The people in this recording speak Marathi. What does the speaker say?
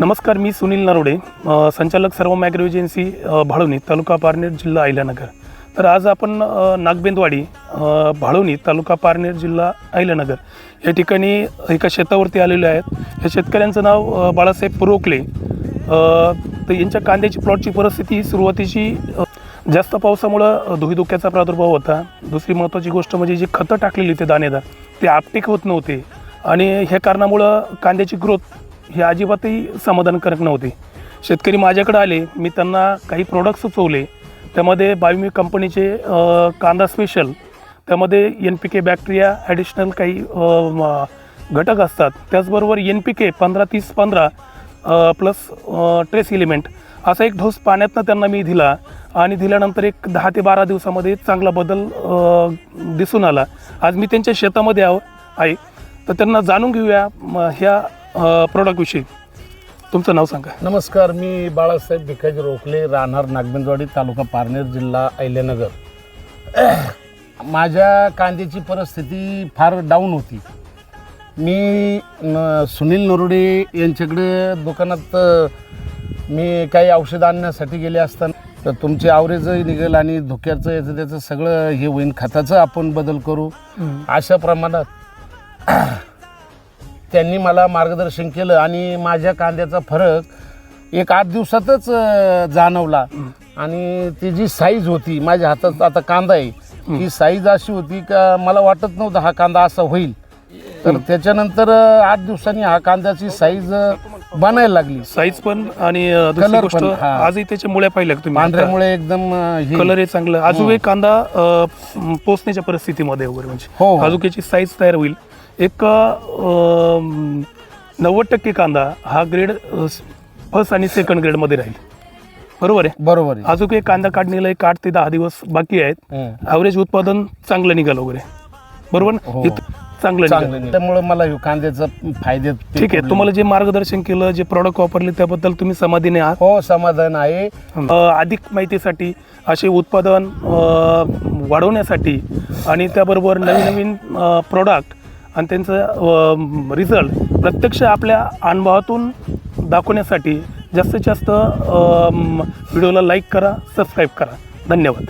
नमस्कार मी सुनील नरोडे संचालक सर्व मॅग्रो एजन्सी भाळवणी तालुका पारनेर जिल्हा अहिल्यानगर. तर आज आपण नागबेंदवाडी भाळवणी तालुका पारनेर जिल्हा अहिल्यानगर या ठिकाणी एका शेतावरती आलेले आहेत. या शेतकऱ्यांचं नाव बाळासाहेब पुरोकले. तर यांच्या कांद्याची प्लॉटची परिस्थिती सुरुवातीची जास्त पावसामुळं धुईधुक्याचा प्रादुर्भाव होता. दुसरी महत्त्वाची गोष्ट म्हणजे जी खतं टाकलेली ते दाणेदार ते आपटेक होत नव्हते. आणि ह्या कारणामुळं कांद्याची ग्रोथ हे अजिबातही समाधानकारक नव्हते. शेतकरी माझ्याकडे आले मी त्यांना काही प्रोडक्ट सुचवले त्यामध्ये बायोमी कंपनीचे कांदा स्पेशल त्यामध्ये N P K bacteria additional काही घटक असतात. त्याचबरोबर एन पी के पंधरा तीस पंधरा प्लस ट्रेस इलिमेंट असा एक ढोस पाण्यातनं त्यांना मी दिला आणि दिल्यानंतर एक दहा ते बारा दिवसामध्ये चांगला बदल दिसून आला. आज मी त्यांच्या शेतामध्ये आहो आहे. तर त्यांना जाणून घेऊया ह्या प्रोडक्टविषयी तुमचं नाव सांगा. नमस्कार मी बाळासाहेब भिकाजी रोखले राहणार नागबंदवाडी तालुका पारनेर जिल्हा अहिल्यानगर. माझ्या कांद्याची परिस्थिती फार डाऊन होती. मी न सुनील नरोडे यांच्याकडे दुकानात मी काही औषध आणण्यासाठी गेले असताना तर तुमचे आवरेजही निघेल आणि धुक्याचं याचं त्याचं सगळं हे होईन. खताचं आपण बदल करू. अशा प्रमाणात त्यांनी मला मार्गदर्शन केलं आणि माझ्या कांद्याचा फरक एक आठ दिवसातच जाणवला. आणि ती जी साईज होती माझ्या हातात आता कांदा आहे ती साईज अशी होती का मला वाटत नव्हतं हा कांदा असा होईल. तर त्याच्यानंतर आठ दिवसांनी हा कांद्याची साईज बनायला लागली. साईज पण आणि दुसरी Color गोष्ट हा. आजही त्याच्या मुळ्या पाहिल्या तुम्ही? पांढऱ्यामुळे एकदम हे. कलर आहे चांगलं. अजून एक कांदा पोचण्याच्या परिस्थितीमध्ये वगैरे म्हणजे हो, हो. अजून याची साईज तयार होईल. एक नव्वद टक्के कांदा हा ग्रेड फर्स्ट आणि सेकंड ग्रेडमध्ये राहील. बरोबर आहे? बरोबर आहे. अजून एक कांदा काढणीला एक आठ ते दहा दिवस बाकी आहेत. ॲव्हरेज उत्पादन चांगलं निघालं वगैरे. बरोबर? ना हो. इथं चांगलं त्यामुळे मला कांद्याचा फायदे ठीक आहे. तुम्हाला जे मार्गदर्शन केलं जे प्रॉडक्ट वापरले त्याबद्दल तुम्ही समाधानी आहात? हो समाधान आहे. अधिक माहितीसाठी असे उत्पादन वाढवण्यासाठी आणि त्याबरोबर नवीन नवीन प्रोडक्ट आणि त्यांचं रिझल्ट प्रत्यक्ष आपल्या अनुभवातून दाखवण्यासाठी जास्तीत जास्त व्हिडिओला लाईक करा सबस्क्राईब करा. धन्यवाद.